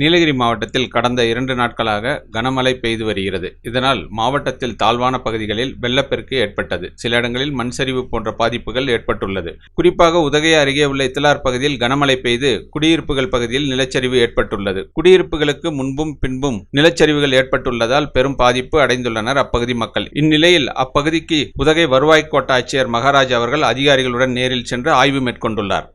நீலகிரி மாவட்டத்தில் கடந்த இரண்டு நாட்களாக கனமழை பெய்து வருகிறது. இதனால் மாவட்டத்தில் தாழ்வான பகுதிகளில் வெள்ளப்பெருக்கு ஏற்பட்டது. சில இடங்களில் மண் சரிவு போன்ற பாதிப்புகள் ஏற்பட்டுள்ளது. குறிப்பாக உதகை அருகே உள்ள இத்தலார் பகுதியில் கனமழை பெய்து குடியிருப்புகள் பகுதியில் நிலச்சரிவு ஏற்பட்டுள்ளது. குடியிருப்புகளுக்கு முன்பும் பின்பும் நிலச்சரிவுகள் ஏற்பட்டுள்ளதால் பெரும் பாதிப்பு அடைந்துள்ளனர் அப்பகுதி மக்கள். இந்நிலையில் அப்பகுதிக்கு உதகை வருவாய் கோட்டாட்சியர் மகாராஜ் அவர்கள் அதிகாரிகளுடன் நேரில் சென்று ஆய்வு மேற்கொண்டுள்ளார்.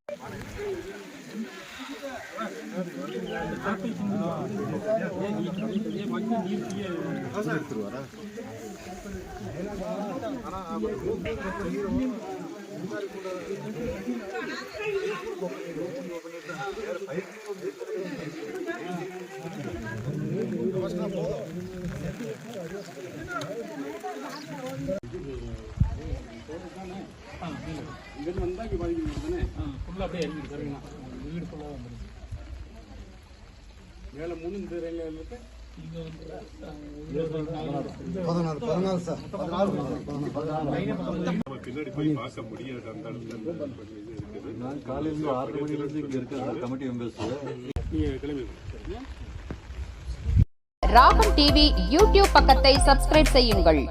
यो बाटो नीच छ है हजुर सुरु गर ends ஃபுல்லாக அப்படியே இறங்கி பாருங்க வீடு ஃபுல்லாக வந்துடும் மேலே மூணு இந்த ரயில்வே இருக்கு. இங்கே வந்து பதினாறு பதினாலு சார். பதினாறு பின்னாடி போய் பார்க்க முடியாது. அந்த இடத்துல இந்த இது இருக்குது. நான் காலையில ஆறு மணிலேருந்து இங்கே இருக்கேன் சார் கமிட்டி மெம்பர்ஸ் நீங்கள் கிளம்பி ராகம் டிவி யூடியூப் பக்கத்தை சப்ஸ்கிரைப் செய்யுங்கள்.